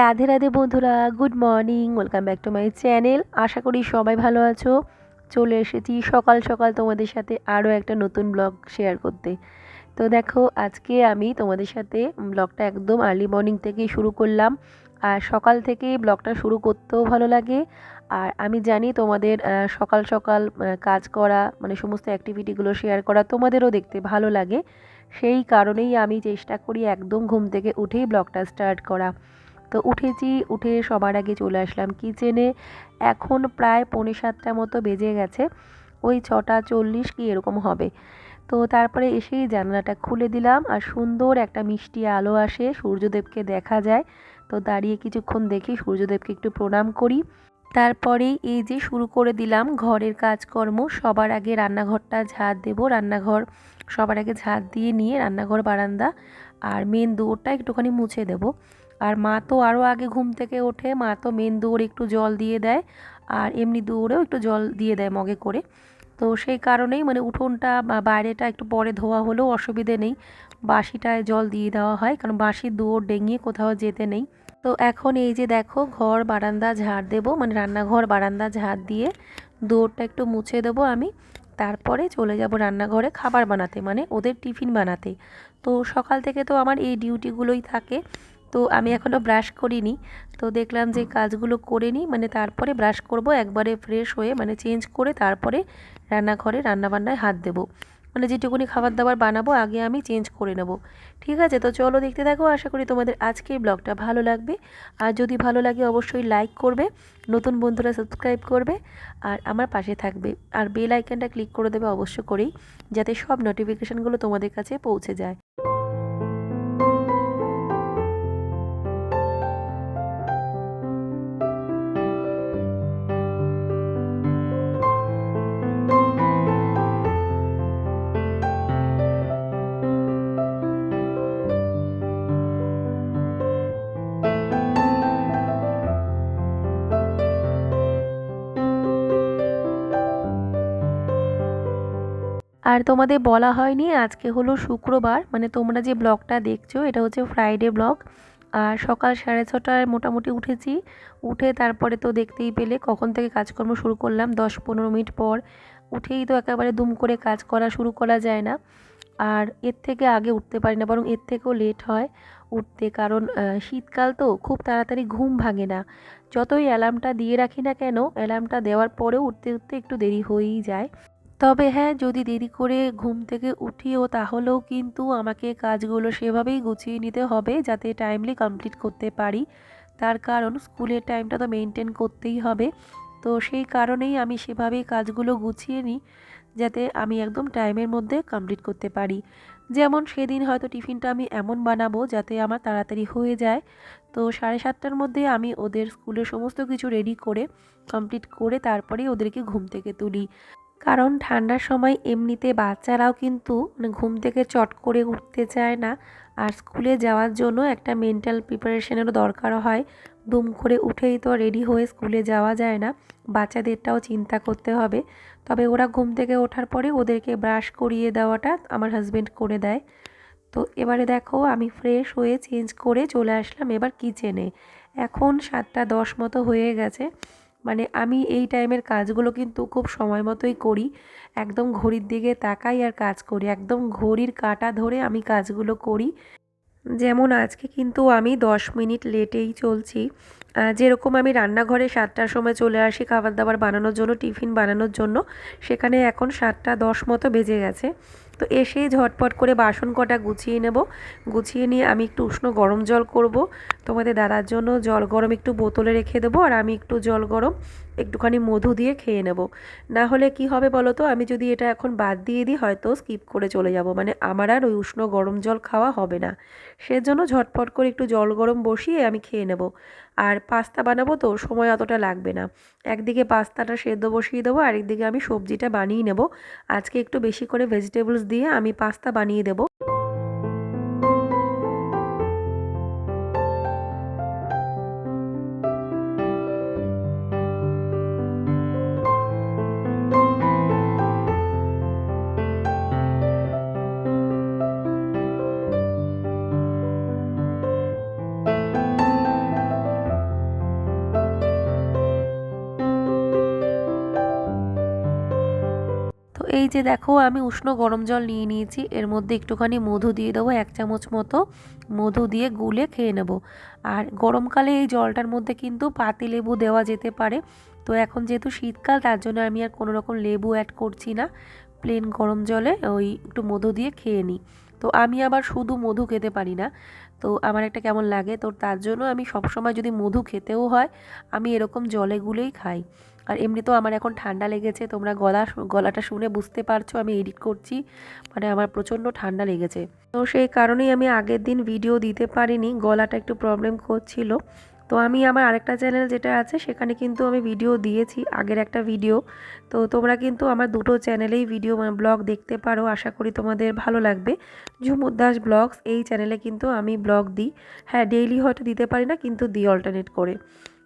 রাধে রাধে বন্ধুরা good morning welcome back to my channel আশা করি সবাই ভালো আছো। চলে এসেছি সকাল সকাল তোমাদের সাথে আরও একটা নতুন ব্লগ শেয়ার করতে। তো দেখো, আজকে আমি তোমাদের সাথে ব্লগটা একদম আর্লি মর্নিং থেকেই শুরু করলাম। আর সকাল থেকে ব্লগটা শুরু করতেও ভালো লাগে। আর আমি জানি তোমাদের সকাল সকাল কাজ করা মানে সমস্ত অ্যাক্টিভিটিগুলো শেয়ার করা তোমাদেরও দেখতে ভালো লাগে। সেই কারণেই আমি চেষ্টা করি একদম ঘুম থেকে উঠেই ব্লগটা স্টার্ট করা। তো উঠেছি, উঠে সবার আগে চলে আসলাম কিচেনে এখন প্রায় পৌনে সাতটা মতো বেজে গেছে, ওই ছটা চল্লিশ কি এরকম হবে। তো তারপরে এসেই জানলাটা খুলে দিলাম আর সুন্দর একটা মিষ্টি আলো আসে, সূর্যদেবকে দেখা যায়। তো দাঁড়িয়ে কিছুক্ষণ দেখি, সূর্যদেবকে একটু প্রণাম করি। তারপরেই এই যে শুরু করে দিলাম ঘরের কাজকর্ম, সবার আগে রান্নাঘরটা ঝাড় দেব, রান্নাঘর, সবার আগে ঝাড় দিয়ে নিয়ে রান্নাঘর বারান্দা আর মেন দুয়ারটা একটুখানি মুছে দেব। আর মা তো আরও আগে ঘুম থেকে ওঠে। মা তো মেন দুয়ারে একটু জল দিয়ে দেয় আর এমনি দুয়ারেও একটু জল দিয়ে দেয় মগে করে। তো সেই কারণেই মানে উঠোনটা বা বাইরেটা একটু পরে ধোয়া হলেও অসুবিধে নেই। বাসিটায় জল দিয়ে দেওয়া হয় কারণ বাসির দুয়ার ডেঙিয়ে কোথাও যেতে নেই। তো এখন এই যে দেখো ঘর, বারান্দা, ঝাড় দেব। মানে রান্নাঘর, বারান্দা, ঝাড় দিয়ে দুয়ারটা একটু মুছে দেবো আমি। তারপরে চলে যাব রান্নাঘরে খাবার বানাতে মানে ওদের টিফিন বানাতে। তো সকাল থেকে তো আমার এই ডিউটিগুলোই থাকে। তো আমি এখনও ব্রাশ করিনি। তো দেখলাম যে কাজগুলো করে নিই মানে তারপরে ব্রাশ করব, একবারে ফ্রেশ হয়ে মানে চেঞ্জ করে তারপরে রান্নাঘরে রান্নাবান্নায় হাত দেবো। মানে যেটুকুনি খাবার দাবার বানাবো, আগে আমি চেঞ্জ করে নেব। ঠিক আছে? তো চলো দেখতে থাকো, আশা করি তোমাদের আজকের ব্লগটা ভালো লাগবে। আর যদি ভালো লাগে, অবশ্যই লাইক করবে, নতুন বন্ধুরা সাবস্ক্রাইব করবে, আর আমার পাশে থাকবে। আর বেল আইকনটা ক্লিক করে দেবে অবশ্য করেই, যাতে সব নোটিফিকেশানগুলো তোমাদের কাছে পৌঁছে যায়। আর তোমাদের বলা হয়নি, আজকে হলো শুক্রবার। মানে তোমরা যে ব্লগটা দেখছ, এটা হচ্ছে ফ্রাইডে ব্লগ। আর সকাল সাড়ে ছটায় মোটামুটি উঠেছি। উঠে তারপরে তো দেখতেই পেলে, কখন থেকে কাজকর্ম শুরু করলাম, দশ পনেরো মিনিট পর। উঠেই তো একেবারে দুম করে কাজ করা শুরু করা যায় না। আর এর থেকে আগে উঠতে পারি না, বরং এর থেকেও লেট হয় উঠতে। কারণ শীতকাল তো খুব তাড়াতাড়ি ঘুম ভাঙে না। যতই অ্যালার্মটা দিয়ে রাখি না কেন অ্যালার্মটা দেওয়ার পরেও উঠতে উঠতে একটু দেরি হয়েই যায়। তবে হ্যাঁ যদি দেরি করে ঘুম থেকে উঠিও তাহলেও কিন্তু আমাকে কাজগুলো সেভাবেই গুছিয়ে নিতে হবে যাতে টাইমলি কমপ্লিট করতে পারি। তার কারণ স্কুলের টাইমটা তো মেনটেন করতেই হবে। তো সেই কারণেই আমি সেভাবেই কাজগুলো গুছিয়ে নিই যাতে আমি একদম টাইমের মধ্যে কমপ্লিট করতে পারি। যেমন সেদিন হয়তো টিফিনটা আমি এমন বানাবো যাতে আমার তাড়াতাড়ি হয়ে যায়। তো সাড়ে সাতটার মধ্যে আমি ওদের স্কুলের সমস্ত কিছু রেডি করে কমপ্লিট করে তারপরেই ওদেরকে ঘুম থেকে তুলি। কারণ ঠান্ডার সময় এমনিতে বাচ্চারাও কিন্তু মানে ঘুম থেকে চট করে উঠতে চায় না। আর স্কুলে যাওয়ার জন্য একটা মেন্টাল প্রিপারেশনেরও দরকার হয়। দুম করে উঠেই তো রেডি হয়ে স্কুলে যাওয়া যায় না। বাচ্চাদেরটাও চিন্তা করতে হবে। তবে ওরা ঘুম থেকে ওঠার পরে ওদেরকে ব্রাশ করিয়ে দেওয়াটা আমার হাজব্যান্ড করে দেয়। তো এবারে দেখো আমি ফ্রেশ হয়ে চেঞ্জ করে চলে আসলাম এবার কিচেনে এখন সাতটা দশ মতো হয়ে গেছে। মানে আমি এই টাইমের কাজগুলো কিন্তু খুব সময় মতোই করি। একদম ঘড়ির দিকে তাকাই আর কাজ করি। একদম ঘড়ির কাটা ধরে আমি কাজগুলো করি। যেমন আজকে কিন্তু আমি দশ মিনিট লেটেই চলছি। যেরকম আমি রান্নাঘরে সাতটার সময় চলে আসি খাবার দাবার বানানোর জন্য, টিফিন বানানোর জন্য, সেখানে এখন সাতটা দশ মতো বেজে গেছে। তো এসেই ঝটপট করে বাসন কটা গুছিয়ে নেব। গুছিয়ে নিয়ে আমি একটু উষ্ণ গরম জল করব। তোমাদের দাদার জন্য জল গরম একটু বোতলে রেখে দেবো আর আমি একটু জল গরম একটুখানি মধু দিয়ে খেয়ে নেব। না হলে কি হবে বলো তো আমি যদি এটা এখন বাদ দিয়ে দিই, হয়তো স্কিপ করে চলে যাব। মানে আমার আর ওই উষ্ণ গরম জল খাওয়া হবে না। সেজন্য ঝটপট করে একটু জল গরম বসিয়ে আমি খেয়ে নেব। আর পাস্তা বানাবো তো, সময় অতটা লাগবে না। একদিকে পাস্তাটা সেদ্ধ বসিয়ে দেবো, আরেকদিকে আমি সবজিটা বানিয়ে নেব। আজকে একটু বেশি করে ভেজিটেবলস দিয়ে আমি পাস্তা বানিয়ে দেবো। যে দেখো, আমি উষ্ণ গরম জল নিয়ে নিয়েছি। এর মধ্যে একটুখানি মধু দিয়ে দেবো, এক চামচ মতো মধু দিয়ে গুলে খেয়ে নেব। আর গরমকালে এই জলটার মধ্যে কিন্তু পাতি লেবু দেওয়া যেতে পারে। তো এখন যেহেতু শীতকাল, তার জন্য আমি আর কোনো রকম লেবু অ্যাড করছি না। প্লেন গরম জলে ওই একটু মধু দিয়ে খেয়ে নিই। তো আমি আবার শুধু মধু খেতে পারি না। তো আমার একটা কেমন লাগে, তো তার জন্য আমি সবসময় যদি মধু খেতেও হয়, আমি এরকম জলে গুলেই খাই। আর এমনিতেও আমার এখন ঠান্ডা লেগেছে। তোমরা গলা গলাটা শুনে বুঝতে পারছ আমি এডিট করছি। মানে আমার প্রচণ্ড ঠান্ডা লেগেছে। তো সেই কারণেই আমি আগের দিন ভিডিও দিতে পারিনি, গলাটা একটু প্রবলেম করছিল। তো আমি আমার আরেকটা চ্যানেল যেটা আছে, সেখানে কিন্তু আমি ভিডিও দিয়েছি, আগের একটা ভিডিও তো তোমরা কিন্তু আমার দুটো চ্যানেলেই ভিডিও মানে ব্লগ দেখতে পারো, আশা করি তোমাদের ভালো লাগবে। ঝুমুর দাস ব্লগস এই চ্যানেলে কিন্তু আমি ব্লগ দিই। হ্যাঁ ডেইলি হয়তো দিতে পারি না, কিন্তু দিই অল্টারনেট করে।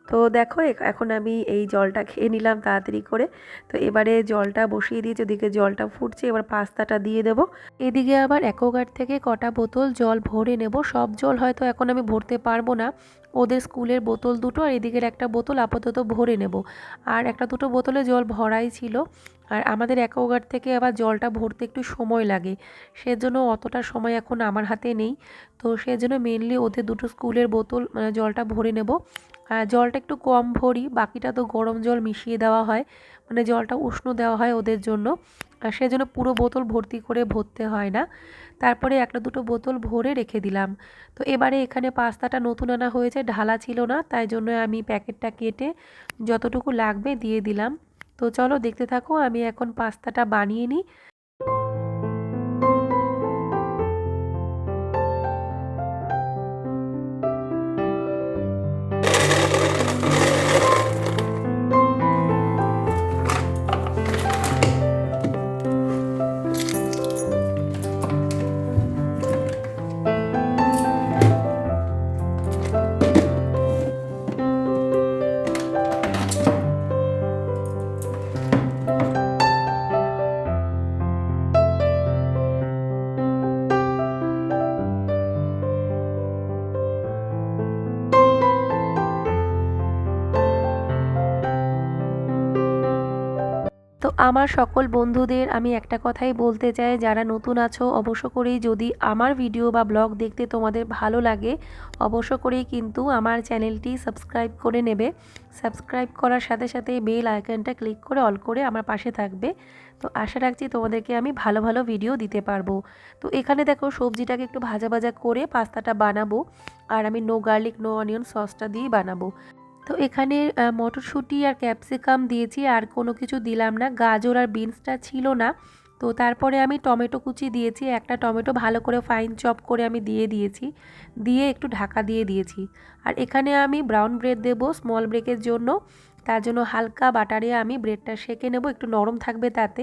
তো দেখো এখন আমি এই জলটা খেয়ে নিলাম তাড়াতাড়ি করে। তো এবারে জলটা বসিয়ে দিয়েছি, ওদিকে জলটা ফুটছে, এবার পাস্তাটা দিয়ে দেবো। এদিকে আবার অ্যাকোগার্ড থেকে কটা বোতল জল ভরে নেব। সব জল হয়তো এখন আমি ভরতে পারব না। ওদের স্কুলের বোতল দুটো আর এদিকের একটা বোতল আপাতত ভরে নেব। আর একটা দুটো বোতলে জল ভরাই ছিল। আর আমাদের অ্যাকোগার্ড থেকে আবার জলটা ভরতে একটু সময় লাগে। সেজন্য অতটা সময় এখন আমার হাতে নেই। তো সেজন্য মেনলি ওদের দুটো স্কুলের বোতল মানে জলটা ভরে নেব। জলটা একটু কম ভরি, বাকিটা তো গরম জল মিশিয়ে দেওয়া হয়। মানে জলটা উষ্ণ দেওয়া হয় ওদের জন্য। সেজন্য পুরো বোতল ভর্তি করে ভরতে হয় না। তারপরে একটা দুটো বোতল ভরে রেখে দিলাম। তো এবারে এখানে পাস্তাটা নতুন আনা হয়েছে, ঢালা ছিল না, তাই জন্য আমি প্যাকেটটা কেটে যতটুকু লাগবে দিয়ে দিলাম। তো চলো দেখতে থাকো, আমি এখন পাস্তাটা বানিয়ে নিই। আমার সকল বন্ধুদের আমি একটা কথাই বলতে চাই, যারা নতুন আছো অবশ্য করেই যদি আমার ভিডিও বা ব্লগ দেখতে তোমাদের ভালো লাগে, অবশ্য করেই কিন্তু আমার চ্যানেলটি সাবস্ক্রাইব করে নেবে। সাবস্ক্রাইব করার সাথে সাথে বেল আইকনটা ক্লিক করে অল করে আমার পাশে থাকবে। তো আশা রাখছি তোমাদেরকে আমি ভালো ভালো ভিডিও দিতে পারব। তো এখানে দেখো সবজিটাকে একটু ভাজা ভাজা করে পাস্তাটা বানাবো, আর আমি নো গার্লিক, নো অনিয়ন সসটা দিয়েই বানাবো। তো এখানে মটরশুঁটি আর ক্যাপসিকাম দিয়েছি, আর কোনো কিছু দিলাম না। গাজর আর বিনসটা ছিল না। তো তারপরে আমি টমেটো কুচি দিয়েছি, একটা টমেটো ভালো করে ফাইন চপ করে আমি দিয়ে দিয়েছি। দিয়ে একটু ঢাকা দিয়ে দিয়েছি। আর এখানে আমি ব্রাউন ব্রেড দেব স্মল ব্রেকের জন্য। তার জন্য হালকা বাটারে আমি ব্রেডটা সেঁকে নেব, একটু নরম থাকবে তাতে।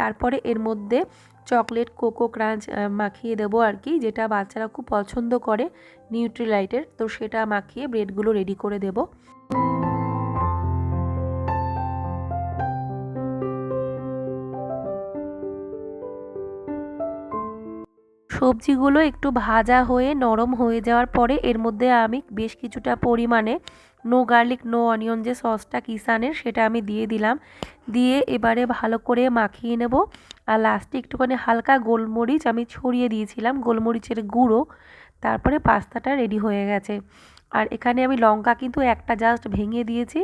তারপরে এর মধ্যে চকলেট কোকো ক্রাঞ্চ মাখিয়ে দেবো আর কি, যেটা বাচ্চারা খুব পছন্দ করে নিউট্রিলাইটের। তো সেটা মাখিয়ে ব্রেডগুলো রেডি করে দেবো। সবজিগুলো একটু ভাজা হয়ে নরম হয়ে যাওয়ার পরে এর মধ্যে আমি বেশ কিছুটা পরিমাণে নো গার্লিক নো অনিয়ন যে সসটা কিষানের সেটা আমি দিয়ে দিলাম। দিয়ে এবারে ভালো করে মাখিয়ে নেব। আর লাস্টে একটুখানি হালকা গোলমরিচ আমি ছড়িয়ে দিয়েছিলাম, গোলমরিচের গুঁড়ো। তারপরে পাস্তাটা রেডি হয়ে গেছে। আর এখানে আমি লঙ্কা কিন্তু একটা জাস্ট ভেঙে দিয়েছি।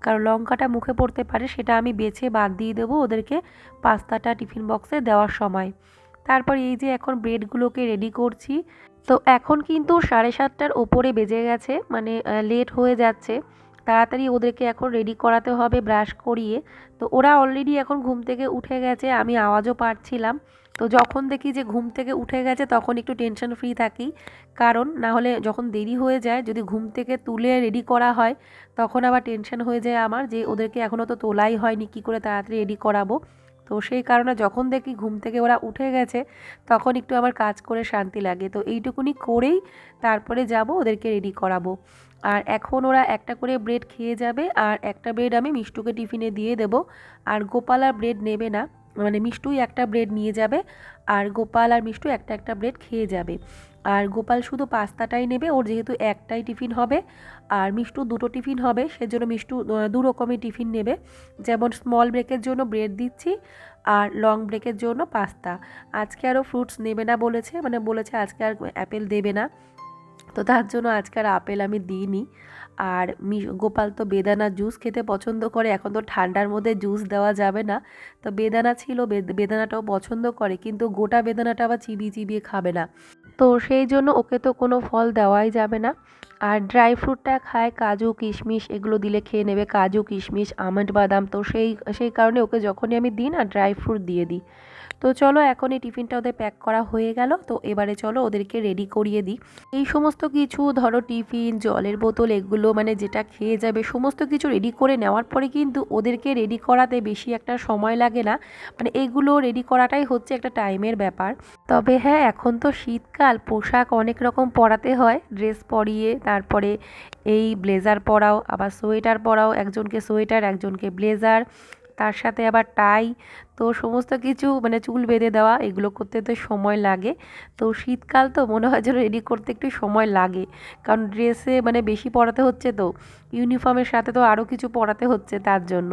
কারণ লঙ্কাটা মুখে পড়তে পারে সেটা আমি বেছে বাদ দিয়ে দেবো ওদেরকে পাস্তাটা টিফিন বক্সে দেওয়ার সময়। তারপর এই যে এখন ব্রেডগুলোকে রেডি করছি। তো এখন কিন্তু সাড়ে সাতটার ওপরে বেজে গেছে মানে লেট হয়ে যাচ্ছে। তাড়াতাড়ি ওদেরকে এখন রেডি করাতে হবে ব্রাশ করিয়ে। তো ওরা অলরেডি এখন ঘুম থেকে উঠে গেছে, আমি আওয়াজও পাচ্ছিলাম। তো যখন দেখি যে ঘুম থেকে উঠে গেছে, তখন একটু টেনশন ফ্রি থাকি। কারণ না হলে যখন দেরি হয়ে যায়, যদি ঘুম থেকে তুলে রেডি করা হয়, তখন আবার টেনশন হয়ে যায় আমার যে ওদেরকে এখনও তো তোলাই হয়নি, কী করে তাড়াতাড়ি রেডি করাবো। তো সেই কারণে যখন দেখি ঘুম থেকে ওরা উঠে গেছে, তখন একটু আমার কাজ করে শান্তি লাগে। তো এইটুকুনি করেই তারপরে যাব, ওদেরকে রেডি করাবো। আর এখন ওরা একটা করে ব্রেড খেয়ে যাবে, আর একটা ব্রেড আমি মিষ্টুকে টিফিনে দিয়ে দেব। আর গোপাল আর ব্রেড নেবে না মানে মিষ্টুই একটা ব্রেড নিয়ে যাবে, আর গোপাল আর মিষ্টু একটা একটা ব্রেড খেয়ে যাবে। আর গোপাল শুধু পাস্তাটাই নেবে, ওর যেহেতু একটাই টিফিন হবে আর মিষ্টু দুটো টিফিন হবে, সেজন্য মিষ্টু দু রকমের টিফিন নেবে। যেমন স্মল ব্রেকের জন্য ব্রেড দিচ্ছি আর লং ব্রেকের জন্য পাস্তা। আজকে আরও ফ্রুটস নেবে না বলেছে মানে বলেছে আজকে আর অ্যাপেল দেবে না। তো তার জন্য আজকে আর আপেল আমি দিইনি। আর গোপাল তো বেদানা জুস খেতে পছন্দ করে, এখন তো ঠান্ডার মধ্যে জুস দেওয়া যাবে না। তো বেদানা ছিল, বেদ- বেদানাটাও পছন্দ করে, কিন্তু গোটা বেদানাটা আবার চিবিয়ে চিবিয়ে খাবে না। তো সেই জন্য ওকে তো কোনো ফল দেওয়াই যাবে না। আর ড্রাই ফ্রুটটা খায় কাজু, কিশমিশ, এগুলো দিলে খেয়ে নেবে। কাজু, কিশমিশ, আমন্ড বাদাম তো সেই সেই কারণে ওকে যখনই আমি দিই না ড্রাই ফ্রুট দিয়ে দিই। তো চলো এখন এই টিফিনটা ওদের প্যাক করা হয়ে গেল। তো এবারে চলো ওদেরকে রেডি করিয়ে দিই। এই সমস্ত কিছু, ধরো টিফিন, জলের বোতল, এগুলো মানে যেটা খেয়ে যাবে, সমস্ত কিছু রেডি করে নেওয়ার পরে কিন্তু ওদেরকে রেডি করাতে বেশি একটা সময় লাগে না। মানে এগুলো রেডি করাটাই হচ্ছে একটা টাইমের ব্যাপার। তবে হ্যাঁ এখন তো শীতকাল, পোশাক অনেক রকম পরাতে হয়। ড্রেস পরিয়ে, তারপরে এই ব্লেজার পরাও, আবার সোয়েটার পরাও। একজনকে সোয়েটার একজনকে ব্লেজার তার সাথে আবার টাই, তো সমস্ত কিছু মানে চুল বেঁধে দেওয়া, এগুলো করতে তো সময় লাগে। তো শীতকাল তো মনে হয় যেন রেডি করতে একটু সময় লাগে। কারণ ড্রেসে মানে বেশি পরাতে হচ্ছে তো, ইউনিফর্মের সাথে তো আরও কিছু পরাতে হচ্ছে তার জন্য।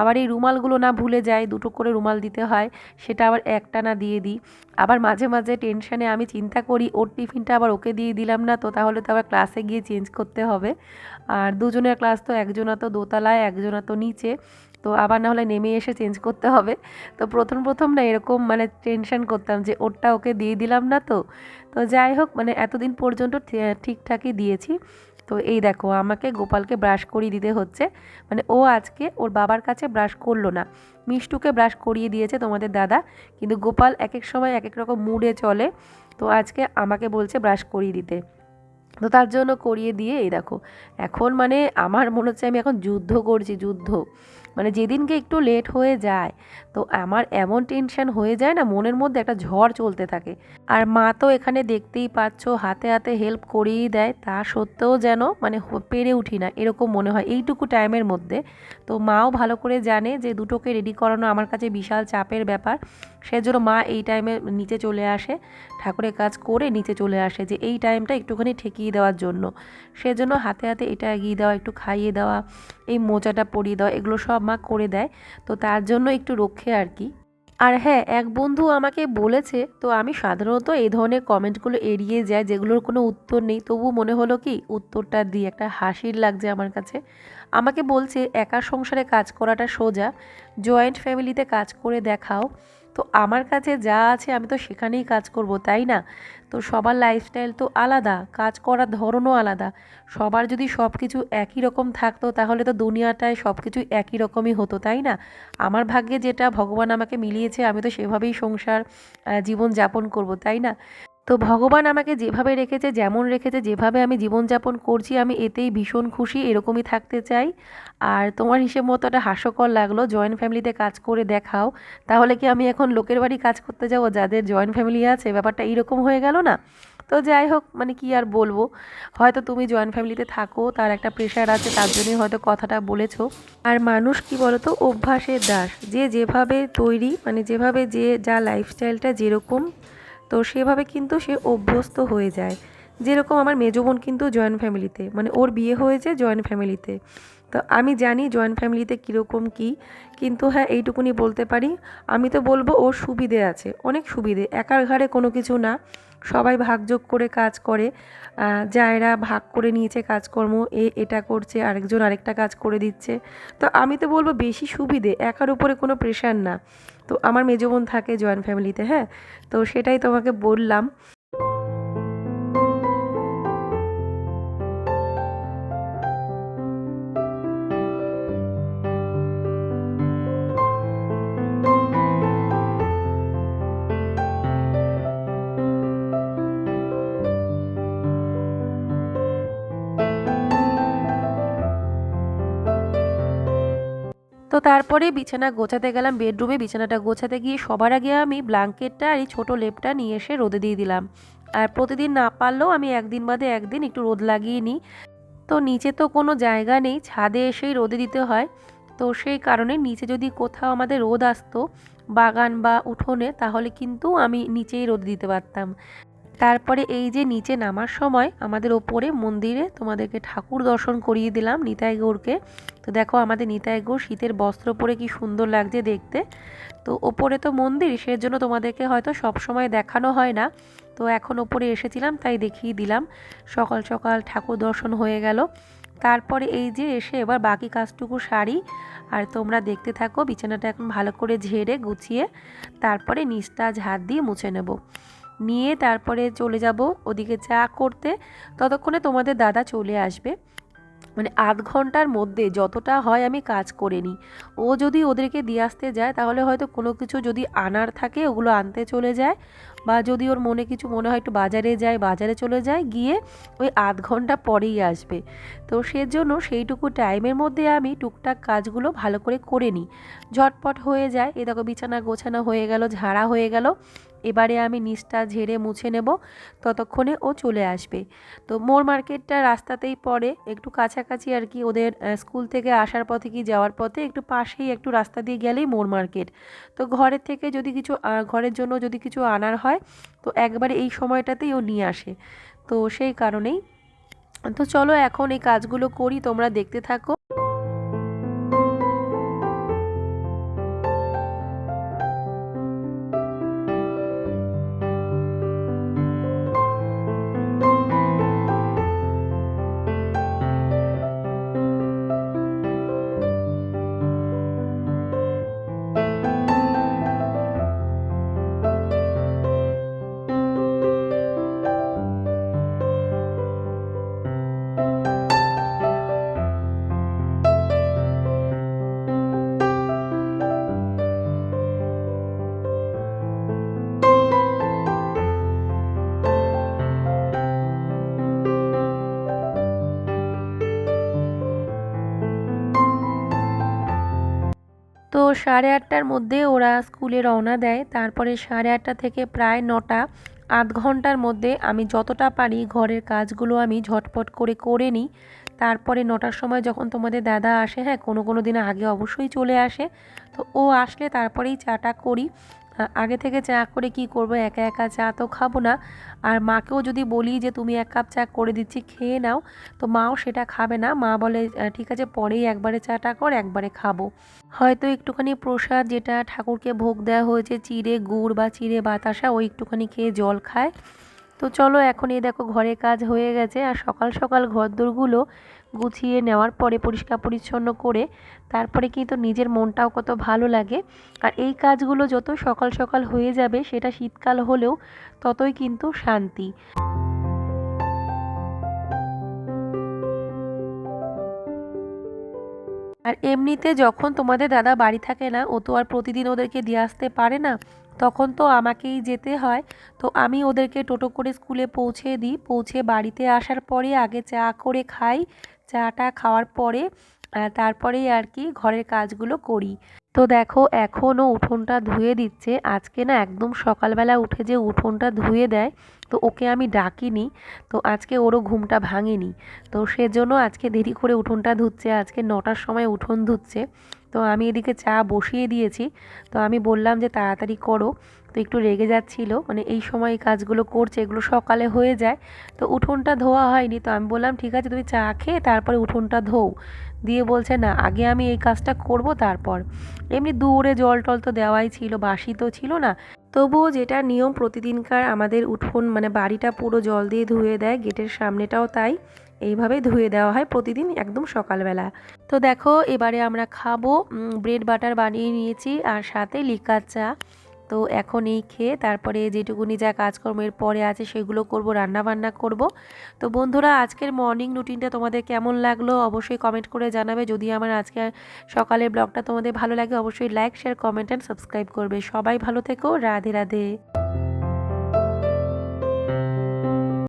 আবার এই রুমালগুলো না ভুলে যায় দুটো করে রুমাল দিতে হয়, সেটা আবার একটা না দিয়ে দিই। আবার মাঝে মাঝে টেনশানে আমি চিন্তা করি, ওর টিফিনটা আবার ওকে দিয়ে দিলাম না, তো তাহলে তো আবার ক্লাসে গিয়ে চেঞ্জ করতে হবে। আর দুজনের ক্লাস তো একজনা তো দোতলায়, একজনা তো নিচে। তো আবার না হলে নেমে এসে চেঞ্জ করতে হবে। তো প্রথম প্রথম না এরকম মানে টেনশন করতাম যে ওরটা ওকে দিয়ে দিলাম না তো। তো যাই হোক মানে এতদিন পর্যন্ত ঠিকঠাকই দিয়েছি। তো এই দেখো, আমাকে গোপালকে ব্রাশ করিয়ে দিতে হচ্ছে। মানে ও আজকে ওর বাবার কাছে ব্রাশ করল না। মিষ্টুকে ব্রাশ করিয়ে দিয়েছে তোমাদের দাদা। কিন্তু গোপাল এক এক সময় এক এক রকম মুডে চলে। তো আজকে আমাকে বলছে ব্রাশ করিয়ে দিতে। তো তার জন্য করিয়ে দিয়ে এই দেখো, এখন মানে আমার মনে হচ্ছে আমি এখন যুদ্ধ করছি, যুদ্ধ। মানে যেদিনকে একটু লেট হয়ে যায়, তো আমার এমন টেনশন হয়ে যায় না, মনের মধ্যে একটা ঝড় চলতে থাকে। আর মা তো এখানে দেখতেই পাচ্ছ হাতে হাতে হেল্প করেই দেয়। তা সত্ত্বেও যেন মানে পেরে উঠি না, এরকম মনে হয় এইটুকু টাইমের মধ্যে। তো মাও ভালো করে জানে যে দুটোকে রেডি করানো আমার কাছে বিশাল চাপের ব্যাপার। সেজন্য মা এই টাইমে নিচে চলে আসে, ঠাকুরের কাজ করে নিচে চলে আসে যে এই টাইমটা একটুখানি ঠেকিয়ে দেওয়ার জন্য। সেজন্য হাতে হাতে এটা এগিয়ে দেওয়া, একটু খাইয়ে দেওয়া, এই মোচাটা পরিয়ে দেওয়া, এগুলো সব মা করে দেয়। তো তার জন্য একটু রক্ষে আর কি। আর হ্যাঁ এক বন্ধু আমাকে বলেছে, তো আমি সাধারণত এই ধরনের কমেন্টগুলো এড়িয়ে যাই, যেগুলোর কোনো উত্তর নেই। তবু মনে হলো কি, উত্তরটা দিই একটা হাসির লাগছে আমার কাছে। আমাকে বলছে, একা সংসারে কাজ করাটা সোজা। জয়েন্ট ফ্যামিলিতে কাজ করে দেখাও। তো আমার কাছে যা আছে আমি তো সেখানেই কাজ করব, তাই না? তো সবার লাইফস্টাইল তো আলাদা, কাজ করার ধরনও আলাদা। সবার যদি সব কিছু একই রকম থাকতো, তাহলে তো দুনিয়াটায় সব কিছু একই রকমই হতো, তাই না? আমার ভাগ্যে যেটা ভগবান আমাকে মিলিয়েছে, আমি তো সেভাবেই সংসার জীবন যাপন করব, তাই না? তো ভগবান আমাকে যেভাবে রেখেছে, যেমন রেখেছে, যেভাবে আমি জীবনযাপন করছি, আমি এতেই ভীষণ খুশি, এরকমই থাকতে চাই। আর তোমার হিসেব মতো একটা হাস্যকর লাগল জয়েন্ট ফ্যামিলিতে কাজ করে দেখাও। তাহলে কি আমি এখন লোকের বাড়ি কাজ করতে যাব, যাদের জয়েন্ট ফ্যামিলি আছে? ব্যাপারটা এইরকম হয়ে গেল না? তো যাই হোক মানে কি আর বলব? হয়তো তুমি জয়েন্ট ফ্যামিলিতে থাকো, তার একটা প্রেশার আছে, তার জন্যই হয়তো কথাটা বলেছ। আর মানুষ কি বলতো? অভ্যাসের দাস। যে যেভাবে তৈরি মানে যেভাবে যে, যা লাইফস্টাইলটা যেরকম তো সেভাবে কিন্তু সে অভ্যস্ত হয়ে যায়। যেরকম আমার মেজো বোন কিন্তু জয়েন্ট ফ্যামিলিতে মানে ওর বিয়ে হয়েছে জয়েন্ট ফ্যামিলিতে তো। আমি জানি জয়েন্ট ফ্যামিলিতে কীরকম কী, কিন্তু হ্যাঁ এইটুকুনি বলতে পারি, আমি তো বলব ওর সুবিধে আছে, অনেক সুবিধে। একার ঘাড়ে কোনো কিছু না, সবাই ভাগযোগ করে কাজ করে যায়েরা ভাগ করে নিয়েছে কাজকর্ম, এ এটা করছে, আরেকজন আরেকটা কাজ করে দিচ্ছে। তো আমি তো বলব বেশি সুবিধে, একার উপরে কোনো প্রেশার না। তো আমার মেজো বোন থাকে জয়েন্ট ফ্যামিলিতে হ্যাঁ? তো সেটাই তোমাকে বললাম। তো তারপরে বিছানা গোছাতে গেলাম বেডরুমে। বিছানাটা গোছাতে গিয়ে সবার আগে আমি ব্ল্যাঙ্কেটটা আর এই ছোটো লেপটা নিয়ে এসে রোদে দিয়ে দিলাম। আর প্রতিদিন না পারলেও আমি একদিন বাদে একদিন একটু রোদ লাগিয়ে নিই। তো নিচে তো কোনো জায়গা নেই, ছাদে এসেই রোদে দিতে হয়। তো সেই কারণে নিচে যদি কোথাও আমাদের রোদ আসতো, বাগান বা উঠোনে, তাহলে কিন্তু আমি নিচেই রোদ দিতে পারতাম। তারপরে এই যে নিচে নামার সময় আমাদের ওপরে মন্দিরে তোমাদেরকে ঠাকুর দর্শন করিয়ে দিলাম নিতাই গৌরকে। তো দেখো আমাদের নিতাই গৌর শীতের বস্ত্র পরে কি সুন্দর লাগছে দেখতে। তো ওপরে তো মন্দির, সেজন্য তোমাদেরকে হয়তো সব সময় দেখানো হয় না। তো এখন ওপরে এসেছিলাম, তাই দেখিয়ে দিলাম। সকাল সকাল ঠাকুর দর্শন হয়ে গেল। তারপরে এই যে এসে এবার বাকি কাজটুকু সারি। আর তোমরা দেখতে থাকো, বিছানাটা এখন ভালো করে ঝেড়ে গুছিয়ে তারপরে নিচটা ঝাড় দিয়ে মুছে নেব। নিয়ে তারপরে চলে যাব ওদিকে চা করতে। ততক্ষণে তোমাদের দাদা চলে আসবে। মানে আধ ঘণ্টার মধ্যে যতটা হয় আমি কাজ করে নিই। ও যদি ওদেরকে দিয়ে আসতে যায়, তাহলে হয়তো কোনো কিছু যদি আনার থাকে, ওগুলো আনতে চলে যায়। বা যদি ওর মনে কিছু মনে হয় একটু বাজারে যায়, বাজারে চলে যায়, গিয়ে ওই আধ ঘণ্টা পরেই আসবে। তো সেজন্য সেইটুকু টাইমের মধ্যে আমি টুকটাক কাজগুলো ভালো করে করে নিই। ঝটপট হয়ে যায়। এ দেখো বিছানা গোছানো হয়ে গেল, ঝাড়া হয়ে গেল। এবারে আমি নিচটা ঝেড়ে মুছে নেব, ততক্ষণে ও চলে আসবে। তো মোর মার্কেটটা রাস্তাতেই পড়ে, একটু কাছাকাছি আর কি ওদের স্কুল থেকে আসার পথে কি যাওয়ার পথে একটু পাশেই একটু রাস্তা দিয়ে গেলেই মোর মার্কেট। তো ঘরের থেকে যদি কিছু ঘরের জন্য যদি কিছু আনার হয়, তো একবারে এই সময়টাতেই ও নিয়ে আসে। তো সেই কারণেই। তো চলো এখন এই কাজগুলো করি, তোমরা দেখতে থাকো। সাড়ে আটটার মধ্যে ওরা স্কুলে রওনা দেয়। তারপরে সাড়ে আটটা থেকে প্রায় নটা, আধ ঘণ্টার মধ্যে আমি যতটা পারি ঘরের কাজগুলো আমি ঝটপট করে করে নিই। তারপরে নটার সময় যখন তোমাদের দাদা আসে হ্যাঁ কোনো কোনো দিন আগে অবশ্যই চলে আসে। তো ও আসলে তারপরেই চাটা করি। আগে থেকে চা করে কি করব? একা একা চা তো খাব না। আর মাকেও যদি বলি যে, তুমি এক কাপ চা করে দিচ্ছি, খেয়ে নাও। তো মাও সেটা খাবে না। মা বলে ঠিক আছে, পরেই একবারে চাটা কর, একবারে খাব। হয়তো একটুখানি প্রসাদ যেটা ঠাকুরকে ভোগ দেওয়া হয়েছে, চিড়ে গুড় বা চিড়ে বাতাসা ওই একটুখানি খেয়ে জল খায়। তো চলো, এখন এই দেখো, ঘরে কাজ হয়ে গেছে। আর সকাল সকাল ঘরদোরগুলো গুছিয়ে নেওয়ার পরে পরিষ্কার পরিচ্ছন্ন করে তারপরে কিন্তু নিজের মনটাও কত ভালো লাগে। আর এই কাজগুলো যত সকাল সকাল হয়ে যাবে সেটা শীতকাল হলেও ততই কিন্তু শান্তি। আর এমনিতে যখন তোমাদের দাদা বাড়ি থাকে না, ও তো আর প্রতিদিন ওদেরকে দিয়ে আসতে পারে না। তখন তো আমাকেই যেতে হয়। তো আমি ওদেরকে টোটো করে স্কুলে পৌঁছে দিই। পৌঁছে বাড়িতে আসার পরে আগে চা করে খাই। চাটা খাওয়ার পরে তারপরেই আর কি ঘরের কাজগুলো করি। তো দেখো, এখনও উঠোনটা ধুয়ে দিচ্ছে। আজকে না একদম সকালবেলা উঠে যে উঠোনটা ধুয়ে দেয়, তো ওকে আমি ডাকিনি। তো আজকে ওরও ঘুমটা ভাঙেনি। তো সেজন্য আজকে দেরি করে উঠোনটা ধুচ্ছে। আজকে নটার সময় উঠোন ধুচ্ছে। তো আমি এদিকে চা বসিয়ে দিয়েছি। তো আমি বললাম যে তাড়াতাড়ি করো। তো একটু রেগে যাচ্ছিল। মানে এই সময় এই কাজগুলো করছে, এগুলো সকালে হয়ে যায়। তো উঠোনটা ধোয়া হয়নি। তো আমি বললাম, ঠিক আছে, তুমি চা খেয়ে তারপরে উঠোনটা ধোও। দিয়ে বলছে, না, আগে আমি এই কাজটা করব তারপর। এমনি দূরে জল টল তো দেওয়াই ছিল বাসি তো ছিল না। তবুও যেটা নিয়ম, প্রতিদিনকার আমাদের উঠোন মানে বাড়িটা পুরো জল দিয়ে ধুয়ে দেয়, গেটের সামনেটাও তাই। এইভাবে ধুয়ে দেওয়া হয় প্রতিদিন একদম সকালবেলা। তো দেখো, এবারে আমরা খাব ব্রেড বাটার বানিয়ে নিয়েছি আর সাথে লিকার চা। তো এখন এই খেয়ে তারপরে যেটুকুনি যা কাজকর্মের পরে আছে সেগুলো করব, রান্না বান্না করব। তো বন্ধুরা, আজকের মর্নিং রুটিনটা তোমাদের কেমন লাগল অবশ্যই কমেন্ট করে জানাবে। যদি আমার আজকে সকালের ব্লগটা তোমাদের ভালো লাগে, অবশ্যই like share comment and subscribe করবে। সবাই ভালো থেকো, রাধে রাধে।